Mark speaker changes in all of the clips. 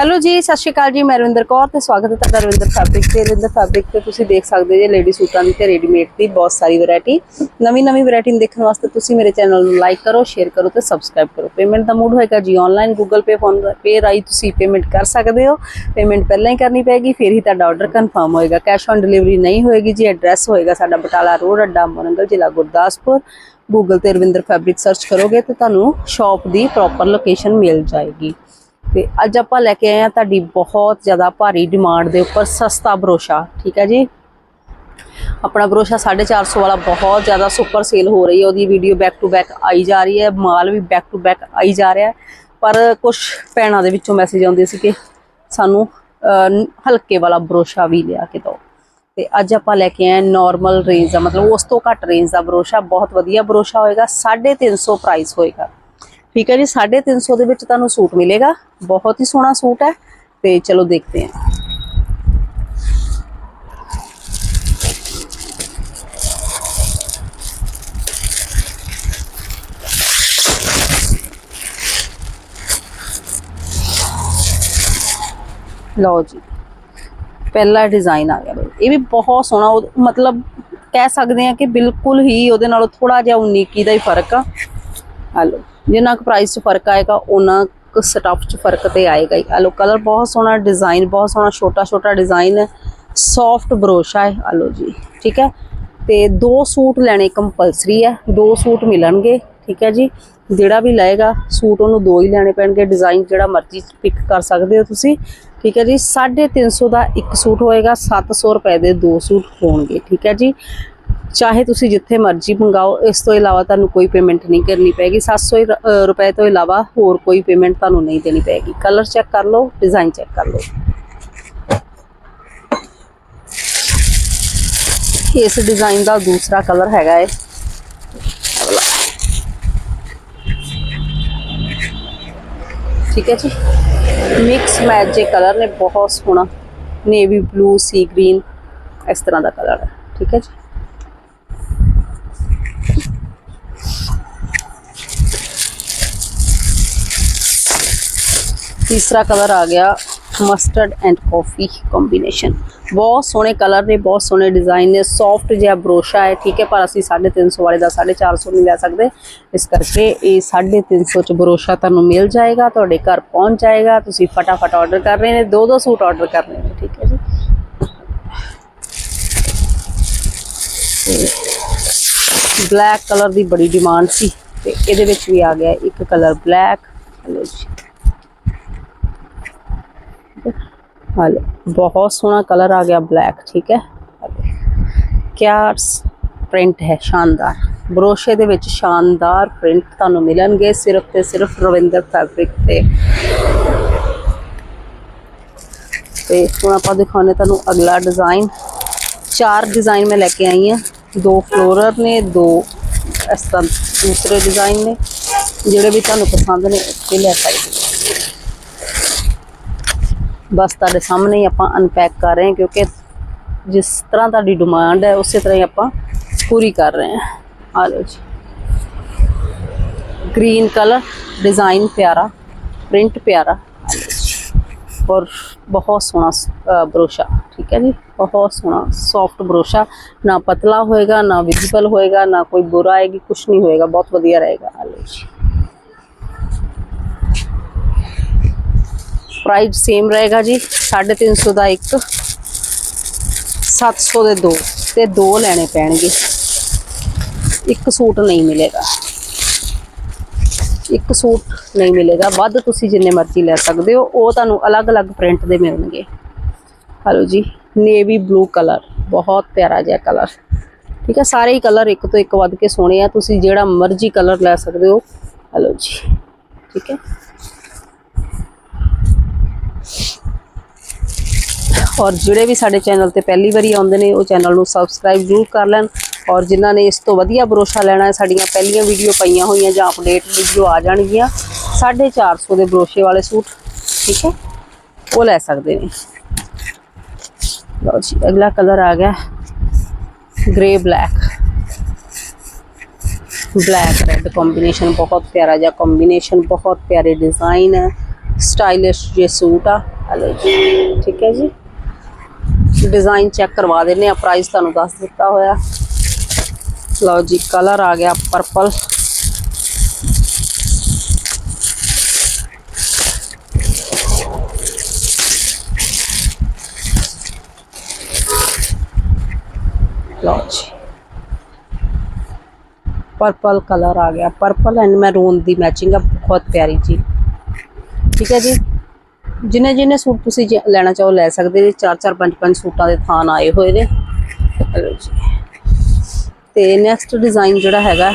Speaker 1: Hello ਜੀ, ਸਤਿ ਸ਼੍ਰੀ ਅਕਾਲ ਜੀ, ਮੈਂ ਰਵਿੰਦਰ ਕੌਰ ਤੇ ਸਵਾਗਤ ਹੈ ਤੁਹਾਡਾ ਰਵਿੰਦਰ ਫੈਬਰਿਕ ਤੇ। ਰਵਿੰਦਰ ਫੈਬਰਿਕ ਤੇ ਤੁਸੀਂ ਦੇਖ ਸਕਦੇ ਜੇ ਲੇਡੀ ਸੂਟਾਂ ਦੀ ਤੇ ਰੈਡੀਮੇਡ ਦੀ ਬਹੁਤ ਸਾਰੀ ਵੈਰਾਈਟੀ ਨਵੀਂ ਨਵੀਂ ਵੈਰਾਈਟੀ ਦੇਖਣ ਵਾਸਤੇ ਤੁਸੀਂ ਮੇਰੇ ਚੈਨਲ ਨੂੰ ਲਾਈਕ ਕਰੋ ਸ਼ੇਅਰ ਕਰੋ ਤੇ ਸਬਸਕ੍ਰਾਈਬ ਕਰੋ। ਪੇਮੈਂਟ ਦਾ ਮੂਡ ਹੋਏਗਾ ਜੀ online Google Pay PhonePe ਰਾਹੀਂ ਤੁਸੀਂ ਪੇਮੈਂਟ ਕਰ ਸਕਦੇ ਹੋ। ਪੇਮੈਂਟ ਪਹਿਲਾਂ ਹੀ ਕਰਨੀ ਪੈਗੀ ਫਿਰ ਹੀ ਤੁਹਾਡਾ ਆਰਡਰ ਕਨਫਰਮ ਹੋਏਗਾ। ਕੈਸ਼ ਔਨ ਡਿਲੀਵਰੀ ਨਹੀਂ ਹੋਏਗੀ ਜੀ ਐਡਰੈਸ ਹੋਏਗਾ ਸਾਡਾ ਬਟਾਲਾ ਰੋਡ, ਅੱਡਾ ਮੋਰੰਗਲ ਜ਼ਿਲ੍ਹਾ ਗੁਰਦਾਸਪੁਰ। ਗੂਗਲ ਤੇ ਰਵਿੰਦਰ ਫੈਬਰਿਕ ਸਰਚ ਕਰੋਗੇ ਤੇ ਤੁਹਾਨੂੰ ਸ਼ਾਪ ਦੀ ਪ੍ਰੋਪਰ ਲੋਕੇਸ਼ਨ ਮਿਲ ਜਾਏਗੀ। ਤੇ ਅੱਜ ਆਪਾਂ ਲੈ ਕੇ ਆਏ ਆ ਤੁਹਾਡੀ ਬਹੁਤ ਜ਼ਿਆਦਾ ਭਾਰੀ ਡਿਮਾਂਡ ਦੇ ਉੱਪਰ ਸਸਤਾ ਬਰੋਸ਼ਾ ਠੀਕ ਹੈ ਜੀ? ਆਪਣਾ ਬਰੋਸ਼ਾ 450 ਵਾਲਾ ਬਹੁਤ ਜ਼ਿਆਦਾ ਸੁਪਰ ਸੇਲ ਹੋ ਰਹੀ ਹੈ, ਉਹਦੀ ਵੀਡੀਓ ਬੈਕ ਟੂ ਬੈਕ ਆਈ ਜਾ ਰਹੀ ਹੈ, ਮਾਲ ਵੀ ਬੈਕ ਟੂ ਬੈਕ ਆਈ ਜਾ ਰਿਹਾ ਪਰ ਕੁਝ ਭੈਣਾਂ ਦੇ ਵਿੱਚੋਂ ਮੈਸੇਜ ਆਉਂਦੇ ਸੀ ਕਿ ਸਾਨੂੰ ਹਲਕੇ ਵਾਲਾ ਬਰੋਸ਼ਾ ਵੀ ਲਿਆ ਕੇ ਦਿਓ। ਤੇ ਅੱਜ ਆਪਾਂ ਲੈ ਕੇ ਆਏ ਨਾਰਮਲ ਰੇਂਜ ਦਾ, ਮਤਲਬ ਉਸ ਤੋਂ ਘੱਟ ਰੇਂਜ ਦਾ ਬਰੋਸ਼ਾ ਬਹੁਤ ਵਧੀਆ ਬਰੋਸ਼ਾ ਹੋਏਗਾ 350 ਪ੍ਰਾਈਸ ਹੋਏਗਾ। ਠੀਕ ਹੈ ਜੀ 350 ਦੇ ਵਿੱਚ ਤੁਹਾਨੂੰ ਸੂਟ ਮਿਲੇਗਾ। ਬਹੁਤ ਹੀ ਸੋਹਣਾ ਸੂਟ ਹੈ ਤੇ ਚਲੋ ਦੇਖਦੇ ਹਾਂ। ਲਓ ਜੀ, ਪਹਿਲਾ ਡਿਜ਼ਾਈਨ ਆ ਗਿਆ। ਇਹ ਵੀ ਬਹੁਤ ਸੋਹਣਾ, ਉਹ- ਮਤਲਬ ਕਹਿ ਸਕਦੇ ਆ ਕਿ ਬਿਲਕੁਲ ਹੀ ਉਹਦੇ ਨਾਲੋਂ ਥੋੜਾ ਜਿਹਾ 19 ਦਾ ਹੀ ਫ਼ਰਕ ਆ। ਲਓ। ਜਿੰਨਾ ਕੁ ਪ੍ਰਾਈਸ 'ਚ ਫ਼ਰਕ ਆਏਗਾ ਉਹਨਾਂ ਕੁ ਸਟਫ 'ਚ ਫ਼ਰਕ ਤੇ ਆਏਗਾ ਹੀ। ਆਲੋ ਕਲਰ ਬਹੁਤ ਸੋਹਣਾ ਡਿਜ਼ਾਈਨ ਬਹੁਤ ਸੋਹਣਾ ਛੋਟਾ ਛੋਟਾ ਡਿਜ਼ਾਈਨ ਹੈ ਸੌਫਟ ਬਰੋਸ਼ਾ ਹੈ ਆਲੋ ਜੀ, ਠੀਕ ਹੈ? ਤੇ ਦੋ ਸੂਟ ਲੈਣੇ ਕੰਪਲਸਰੀ ਹੈ ਦੋ ਸੂਟ ਮਿਲਣਗੇ, ਠੀਕ ਹੈ ਜੀ? ਜਿਹੜਾ ਵੀ ਲਏਗਾ, ਸੂਟ ਉਹਨੂੰ ਦੋ ਹੀ ਲੈਣੇ ਪੈਣਗੇ। ਡਿਜ਼ਾਈਨ ਜਿਹੜਾ ਮਰਜ਼ੀ ਪਿਕ ਕਰ ਸਕਦੇ ਹੋ ਤੁਸੀਂ, ਠੀਕ ਹੈ ਜੀ? 350 ਦਾ ਇੱਕ ਸੂਟ ਹੋਏਗਾ 700 ਰੁਪਏ ਦੇ ਦੋ ਸੂਟ ਹੋਣਗੇ, ਠੀਕ ਹੈ ਜੀ? ਚਾਹੇ ਤੁਸੀਂ ਜਿੱਥੇ ਮਰਜ਼ੀ ਮੰਗਾਓ, ਇਸ ਤੋਂ ਇਲਾਵਾ ਤੁਹਾਨੂੰ ਕੋਈ ਪੇਮੈਂਟ ਨਹੀਂ ਕਰਨੀ ਪੈਗੀ 700 ਹੀ ਰੁਪਏ ਤੋਂ ਇਲਾਵਾ ਹੋਰ ਕੋਈ ਪੇਮੈਂਟ ਤੁਹਾਨੂੰ ਨਹੀਂ ਦੇਣੀ ਪੈਗੀ ਕਲਰ ਚੈੱਕ ਕਰ ਲਓ ਡਿਜ਼ਾਈਨ ਚੈੱਕ ਕਰ ਲਓ। ਇਸ ਡਿਜ਼ਾਈਨ ਦਾ ਦੂਸਰਾ ਕਲਰ ਹੈਗਾ ਹੈ ਠੀਕ ਹੈ ਜੀ। ਮਿਕਸ ਮੈਚ ਜੇ ਕਲਰ ਨੇ, ਬਹੁਤ ਸੋਹਣਾ। ਨੇਵੀ ਬਲੂ ਸੀ ਗ੍ਰੀਨ ਇਸ ਤਰ੍ਹਾਂ ਦਾ ਕਲਰ ਹੈ। ਠੀਕ ਹੈ ਜੀ। ਤੀਸਰਾ ਕਲਰ ਆ ਗਿਆ ਮਸਟਰਡ ਐਂਡ ਕਾਫੀ ਕੰਬੀਨੇਸ਼ਨ ਬਹੁਤ ਸੋਹਣੇ ਕਲਰ ਨੇ, ਬਹੁਤ ਸੋਹਣੇ ਡਿਜ਼ਾਈਨ ਨੇ ਸੌਫਟ ਜਿਹਾ ਬਰੋਸ਼ਾ ਹੈ, ਠੀਕ ਹੈ, ਪਰ ਅਸੀਂ 350 ਵਾਲੇ ਦਾ 450 ਨਹੀਂ ਲੈ ਸਕਦੇ। ਇਸ ਕਰਕੇ ਇਹ 350 ਚ ਬਰੋਸ਼ਾ ਤੁਹਾਨੂੰ ਮਿਲ ਜਾਏਗਾ, ਤੁਹਾਡੇ ਘਰ ਪਹੁੰਚ ਜਾਏਗਾ, ਤੁਸੀਂ ਫਟਾਫਟ ਆਰਡਰ ਕਰ ਰਹੇ ਨੇ, ਦੋ ਦੋ ਸੂਟ ਆਰਡਰ ਰਹੇ ਨੇ, ਠੀਕ ਹੈ ਜੀ। ਬਲੈਕ ਕਲਰ ਦੀ ਬੜੀ ਡਿਮਾਂਡ ਸੀ, ਤੇ ਇਹਦੇ ਵਿੱਚ ਵੀ ਆ ਗਿਆ ਇੱਕ ਕਲਰ ਬਲੈਕ ਹਲੋ ਜੀ। ਹਲੋ, ਬਹੁਤ ਸੋਹਣਾ ਕਲਰ ਆ ਗਿਆ ਬਲੈਕ ਠੀਕ ਹੈ। ਕਿਆ ਪ੍ਰਿੰਟ ਹੈ, ਸ਼ਾਨਦਾਰ। ਬਰੋਸ਼ੇ ਦੇ ਵਿੱਚ ਸ਼ਾਨਦਾਰ ਪ੍ਰਿੰਟ ਤੁਹਾਨੂੰ ਮਿਲਣਗੇ ਸਿਰਫ ਤੇ ਸਿਰਫ ਰਵਿੰਦਰ ਫੈਬਰਿਕ ਤੇ। ਤੇ ਹੁਣ ਆਪਾਂ ਦਿਖਾਉਣੇ ਤੁਹਾਨੂੰ ਅਗਲਾ ਡਿਜ਼ਾਈਨ ਚਾਰ ਡਿਜ਼ਾਈਨ ਮੈਂ ਲੈ ਕੇ ਆਈ ਹਾਂ। ਦੋ ਫਲੋਰਲ ਨੇ, ਦੋ ਇਸ ਤਰ੍ਹਾਂ ਦੂਸਰੇ ਡਿਜ਼ਾਈਨ ਨੇ, ਜਿਹੜੇ ਵੀ ਤੁਹਾਨੂੰ ਪਸੰਦ ਨੇ, ਇਹ ਲੈ ਸਕਦੇ ਹੋ ਬਸ ਤੁਹਾਡੇ ਸਾਹਮਣੇ ਹੀ ਆਪਾਂ ਅਨਪੈਕ ਕਰ ਰਹੇ ਹਾਂ ਕਿਉਂਕਿ ਜਿਸ ਤਰ੍ਹਾਂ ਤੁਹਾਡੀ ਡਿਮਾਂਡ ਹੈ ਉਸੇ ਤਰ੍ਹਾਂ ਹੀ ਆਪਾਂ ਪੂਰੀ ਕਰ ਰਹੇ ਹਾਂ। ਆ ਲਓ ਜੀ। ਗ੍ਰੀਨ ਕਲਰ ਡਿਜ਼ਾਈਨ ਪਿਆਰਾ ਪ੍ਰਿੰਟ ਪਿਆਰਾ। ਆ ਲਓ ਜੀ। ਔਰ ਬਹੁਤ ਸੋਹਣਾ ਅ, ਬਰੋਸ਼ਾ ਠੀਕ ਹੈ ਜੀ? ਬਹੁਤ ਸੋਹਣਾ ਸੌਫਟ ਬਰੋਸ਼ਾ ਨਾ ਪਤਲਾ ਹੋਏਗਾ ਨਾ ਵਿਜ਼ੀਬਲ ਹੋਏਗਾ ਨਾ ਕੋਈ ਬੁਰਾ ਆਏਗੀ ਕੁਝ ਨਹੀਂ ਹੋਏਗਾ ਬਹੁਤ ਵਧੀਆ ਰਹੇਗਾ ਆ ਲਓ ਜੀ ਪ੍ਰਾਈਸ ਸੇਮ ਰਹੇਗਾ ਜੀ 350 ਦਾ ਇੱਕ 700 ਦੇ ਦੋ, ਤੇ ਦੋ ਲੈਣੇ ਪੈਣਗੇ। ਇੱਕ ਸੂਟ ਨਹੀਂ ਮਿਲੇਗਾ। ਇੱਕ ਸੂਟ ਨਹੀਂ ਮਿਲੇਗਾ, ਵੱਧ ਤੁਸੀਂ ਜਿੰਨੇ ਮਰਜ਼ੀ ਲੈ ਸਕਦੇ ਹੋ, ਉਹ ਤੁਹਾਨੂੰ ਅਲੱਗ-ਅਲੱਗ ਪ੍ਰਿੰਟ ਦੇ ਮਿਲਣਗੇ। ਹਲੋ ਜੀ ਨੇਵੀ ਬਲੂ ਕਲਰ ਬਹੁਤ ਪਿਆਰਾ ਜਿਹਾ ਕਲਰ ਠੀਕ ਹੈ, ਸਾਰੇ ਹੀ ਕਲਰ ਇੱਕ ਤੋਂ ਇੱਕ ਵੱਧ ਕੇ ਸੋਹਣੇ ਆ, ਤੁਸੀਂ ਜਿਹੜਾ ਮਰਜ਼ੀ ਕਲਰ ਲੈ ਸਕਦੇ ਹੋ। ਹਲੋ ਜੀ, ਠੀਕ ਹੈ। ਔਰ ਜਿਹੜੇ ਵੀ ਸਾਡੇ ਚੈਨਲ ਤੇ ਪਹਿਲੀ ਵਾਰੀ ਆਉਂਦੇ ਨੇ, ਉਹ ਚੈਨਲ ਨੂੰ ਸਬਸਕ੍ਰਾਈਬ ਜ਼ਰੂਰ ਕਰ ਲੈਣ ਔਰ ਜਿਨ੍ਹਾਂ ਨੇ ਇਸ ਤੋਂ ਵਧੀਆ ਬਰੋਸ਼ਾ ਲੈਣਾ ਹੈ, ਸਾਡੀਆਂ ਪਹਿਲੀਆਂ ਵੀਡੀਓ ਪਈਆਂ ਹੋਈਆਂ ਜਾਂ ਅਪਡੇਟ ਵੀਡੀਓ ਆ ਜਾਣਗੀਆਂ 450 ਦੇ ਬਰੋਸ਼ੇ ਵਾਲੇ ਸੂਟ, ਠੀਕ ਹੈ? ਉਹ ਲੈ ਸਕਦੇ ਨੇ। ਲਓ ਜੀ, ਅਗਲਾ ਕਲਰ ਆ ਗਿਆ grey black black red combination ਬਹੁਤ ਪਿਆਰਾ ਜਿਹਾ ਕੰਬੀਨੇਸ਼ਨ ਬਹੁਤ ਪਿਆਰੇ ਡਿਜ਼ਾਈਨ ਹੈ। ਸਟਾਈਲਿਸ਼ ਜੇ ਸੂਟ ਆ ਹਲੋ ਜੀ, ਠੀਕ ਹੈ ਜੀ? ਡਿਜ਼ਾਈਨ ਚੈੱਕ ਕਰਵਾ ਦਿੰਨੇ ਆ ਪ੍ਰਾਈਸ ਤੁਹਾਨੂੰ ਦੱਸ ਦਿੱਤਾ ਹੋਇਆ। ਲਓ ਜੀ ਕਲਰ ਆ ਗਿਆ ਪਰਪਲ ਲਓ ਜੀ। ਪਰਪਲ ਕਲਰ ਆ ਗਿਆ। ਪਰਪਲ ਐਂਡ ਮੈਰੂਨ ਦੀ ਮੈਚਿੰਗ ਆ, ਬਹੁਤ ਪਿਆਰੀ ਜੀ। ਠੀਕ ਹੈ ਜੀ? ਜਿੰਨੇ ਜਿੰਨੇ ਸੂਟ ਤੁਸੀਂ ਲੈਣਾ ਚਾਹੋ ਲੈ ਸਕਦੇ ਜੀ। ਚਾਰ ਚਾਰ, ਪੰਜ ਪੰਜ ਸੂਟਾਂ ਦੇ ਥਾਨ ਆਏ ਹੋਏ ਨੇ। ਤੇ ਨੈਕਸਟ ਡਿਜ਼ਾਈਨ ਜਿਹੜਾ ਹੈਗਾ,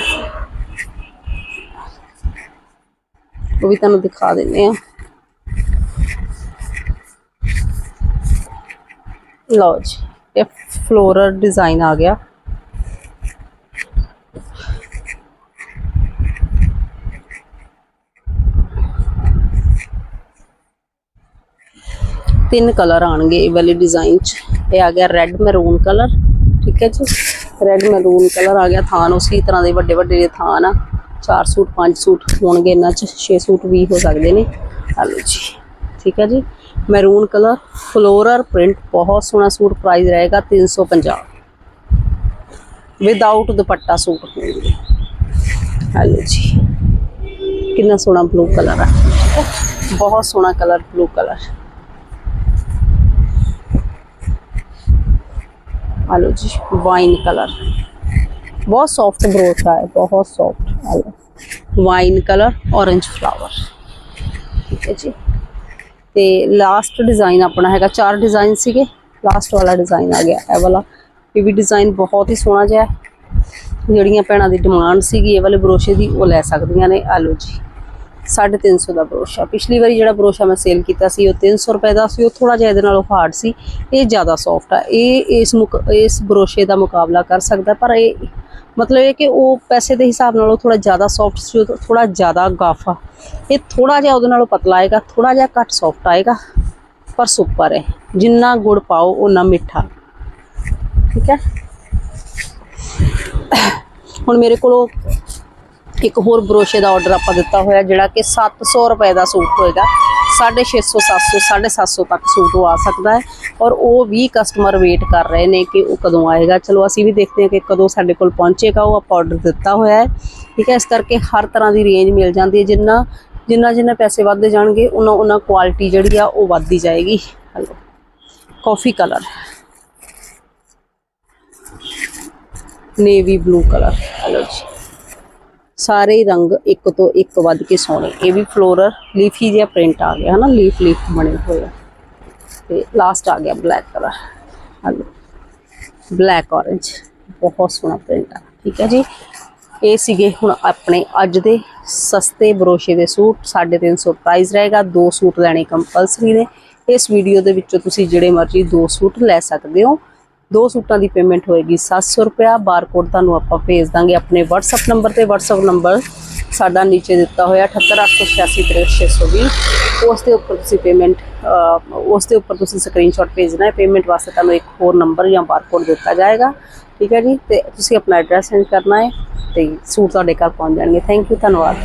Speaker 1: ਉਹ ਵੀ ਤੁਹਾਨੂੰ ਦਿਖਾ ਦਿੰਦੇ ਆ ਲਓ ਜੀ, ਇਹ ਫਲੋਰਲ ਡਿਜ਼ਾਈਨ ਆ ਗਿਆ। ਤਿੰਨ ਕਲਰ ਆਣਗੇ ਇਹ ਵਾਲੇ ਡਿਜ਼ਾਈਨ ਚ। ਇਹ ਆ ਗਿਆ ਰੈੱਡ ਮੈਰੂਨ ਕਲਰ ਠੀਕ ਹੈ ਜੀ? ਰੈੱਡ ਮੈਰੂਨ ਕਲਰ ਆ ਗਿਆ ਥਾਨ, ਉਸੇ ਤਰ੍ਹਾਂ ਦੇ ਵੱਡੇ ਵੱਡੇ ਥਾਨ ਆ। ਚਾਰ ਸੂਟ, ਪੰਜ ਸੂਟ ਹੋਣਗੇ ਇਹਨਾਂ ਚ 6 ਸੂਟ ਵੀ ਹੋ ਸਕਦੇ ਨੇ। ਹਲੋ ਜੀ, ਠੀਕ ਹੈ ਜੀ? ਮੈਰੂਨ ਕਲਰ ਫਲੋਰਲ ਪ੍ਰਿੰਟ ਬਹੁਤ ਸੋਹਣਾ ਸੂਟ ਪ੍ਰਾਈਸ ਰਹੇਗਾ 350 ਵਿਦਆਊਟ ਦੁਪੱਟਾ ਸੂਟ। ਹੋਣਗੇ ਹਲੋ ਜੀ, ਕਿੰਨਾ ਸੋਹਣਾ ਬਲੂ ਕਲਰ ਆ। ਠੀਕ ਹੈ ਬਹੁਤ ਸੋਹਣਾ ਕਲਰ ਬਲੂ ਕਲਰ ਆਲੋ ਜੀ ਵਾਈਨ ਕਲਰ ਬਹੁਤ ਸੌਫਟ ਬਰੋਸ਼ਾ ਆ ਬਹੁਤ ਸੌਫਟ ਆਲੋ ਵਾਈਨ ਕਲਰ orange ਫਲਾਵਰ ਠੀਕ ਹੈ ਜੀ ਤੇ ਲਾਸਟ ਡਿਜ਼ਾਈਨ ਆਪਣਾ ਹੈਗਾ ਚਾਰ ਡਿਜ਼ਾਈਨ ਸੀਗੇ ਲਾਸਟ ਵਾਲਾ ਡਿਜ਼ਾਈਨ ਆ ਗਿਆ ਇਹ ਵਾਲਾ ਇਹ ਵੀ ਡਿਜ਼ਾਈਨ ਬਹੁਤ ਹੀ ਸੋਹਣਾ ਜਿਹਾ ਜਿਹੜੀਆਂ ਭੈਣਾਂ ਦੀ ਡਿਮਾਂਡ ਸੀਗੀ ਇਹ ਵਾਲੇ ਬਰੋਸ਼ੇ ਦੀ ਉਹ ਲੈ ਸਕਦੀਆਂ ਨੇ ਆਲੋ ਜੀ 350 ਦਾ ਬਰੋਸ਼ਾ। ਪਿਛਲੀ ਵਾਰੀ ਜਿਹੜਾ ਬਰੋਸ਼ਾ ਮੈਂ ਸੇਲ ਕੀਤਾ ਸੀ, ਉਹ 300 ਰੁਪਏ ਦਾ ਸੀ, ਉਹ ਥੋੜਾ ਜਿਹਾ ਇਹਦੇ ਨਾਲੋਂ ਹਾਰਡ ਸੀ। ਇਹ ਜ਼ਿਆਦਾ ਸੌਫਟ ਆ। ਇਹ ਇਸ ਮੁਕ- ਇਸ ਬਰੋਸ਼ੇ ਦਾ ਮੁਕਾਬਲਾ ਕਰ ਸਕਦਾ, ਪਰ ਇਹ ਮਤਲਬ ਇਹ ਕਿ ਉਹ ਪੈਸੇ ਦੇ ਹਿਸਾਬ ਨਾਲੋਂ ਥੋੜਾ ਜ਼ਿਆਦਾ ਸੌਫਟ ਸੀ ਥੋੜਾ ਜ਼ਿਆਦਾ ਗਾਫਾ ਇਹ ਥੋੜਾ ਜਿਹਾ ਉਹਦੇ ਨਾਲੋਂ ਪਤਲਾ ਆਏਗਾ ਥੋੜਾ ਜਿਹਾ ਘੱਟ ਸੌਫਟ ਆਏਗਾ, ਪਰ ਸੁਪਰ ਹੈ। ਜਿੰਨਾ ਗੁੜ ਪਾਓ ਉਹਨਾਂ ਮਿੱਠਾ। ਠੀਕ ਹੈ? ਹੁਣ ਮੇਰੇ ਕੋਲ ਇੱਕ ਹੋਰ ਬਰੋਸ਼ੇ ਦਾ ਆਰਡਰ ਆਪਾਂ ਦਿੱਤਾ ਹੋਇਆ, ਜਿਹੜਾ ਕਿ 700 ਰੁਪਏ ਦਾ ਸੂਟ ਹੋਏਗਾ। 650 700 750 ਤੱਕ ਸੂਟ ਉਹ ਆ ਸਕਦਾ ਹੈ। ਔਰ ਉਹ ਵੀ ਕਸਟਮਰ ਵੇਟ ਕਰ ਰਹੇ ਨੇ ਕਿ ਉਹ ਕਦੋਂ ਆਏਗਾ। ਚਲੋ, ਅਸੀਂ ਵੀ ਦੇਖਦੇ ਹਾਂ ਕਿ ਕਦੋਂ ਸਾਡੇ ਕੋਲ ਪਹੁੰਚੇਗਾ। ਉਹ ਆਪਾਂ ਆਰਡਰ ਦਿੱਤਾ ਹੋਇਆ ਹੈ। ਠੀਕ ਹੈ, ਇਸ ਕਰਕੇ ਹਰ ਤਰ੍ਹਾਂ ਦੀ ਰੇਂਜ ਮਿਲ ਜਾਂਦੀ ਹੈ। ਜਿੰਨਾ ਜਿੰਨਾ ਜਿੰਨਾ ਪੈਸੇ ਵੱਧਦੇ ਜਾਣਗੇ, ਉਹਨਾਂ ਉਹਨਾਂ ਕੁਆਲਿਟੀ ਜਿਹੜੀ ਆ ਉਹ ਵੱਧਦੀ ਜਾਏਗੀ। Hello coffee colour navy blue colour hello ਜੀ। ਸਾਰੇ ਰੰਗ ਇੱਕ ਤੋਂ ਇੱਕ ਵੱਧ ਕੇ ਸੋਹਣੇ। ਇਹ ਵੀ ਫਲੋਰਲ ਲੀਫੀ ਜਿਹਾ ਪ੍ਰਿੰਟ ਆ ਗਿਆ, ਹਨਾ? ਲੀਫ ਲੀਫ ਬਣੇ ਹੋਏ ਆ। ਤੇ ਲਾਸਟ ਆ ਗਿਆ black colour hello. Black orange ਬਹੁਤ ਸੋਹਣਾ ਪ੍ਰਿੰਟ ਆ। ਠੀਕ ਹੈ ਜੀ? ਇਹ ਸੀਗੇ ਹੁਣ ਆਪਣੇ ਅੱਜ ਦੇ ਸਸਤੇ ਬਰੋਸ਼ੇ ਦੇ ਸੂਟ। 350 ਪ੍ਰਾਈਸ ਰਹੇਗਾ। ਦੋ ਸੂਟ ਲੈਣੇ ਕੰਪਲਸਰੀ ਨੇ। ਇਸ ਵੀਡੀਓ ਦੇ ਵਿੱਚੋਂ ਤੁਸੀਂ ਜਿਹੜੇ ਮਰਜ਼ੀ ਦੋ ਸੂਟ ਲੈ ਸਕਦੇ ਹੋ। ਦੋ ਸੂਟਾਂ ਦੀ ਪੇਮੈਂਟ ਹੋਏਗੀ 700 ਰੁਪਿਆ ਬਾਰਕੋਡ ਤੁਹਾਨੂੰ ਆਪਾਂ ਭੇਜ ਦਾਂਗੇ ਆਪਣੇ WhatsApp ਨੰਬਰ ਤੇ, WhatsApp ਨੰਬਰ ਸਾਡਾ ਨੀਚੇ ਦਿੱਤਾ ਹੋਇਆ 78886632620 ਉਸ ਦੇ ਉੱਪਰ ਤੁਸੀਂ ਪੇਮੈਂਟ ਉਸ ਦੇ ਉੱਪਰ ਤੁਸੀਂ ਸਕਰੀਨਸ਼ਾਟ ਭੇਜਣਾ ਹੈ। ਪੇਮੈਂਟ ਵਾਸਤੇ ਤੁਹਾਨੂੰ ਇੱਕ ਹੋਰ ਨੰਬਰ ਜਾਂ ਬਾਰਕੋਡ ਦਿੱਤਾ ਜਾਏਗਾ। ਠੀਕ ਹੈ ਜੀ? ਤੇ ਤੁਸੀਂ ਆਪਣਾ ਐਡਰੈਸ ਸੈਂਡ ਕਰਨਾ ਹੈ ਤੇ ਸੂਟ ਤੁਹਾਡੇ ਘਰ ਪਹੁੰਚ ਜਾਣਗੇ। ਥੈਂਕ ਯੂ ਧੰਨਵਾਦ।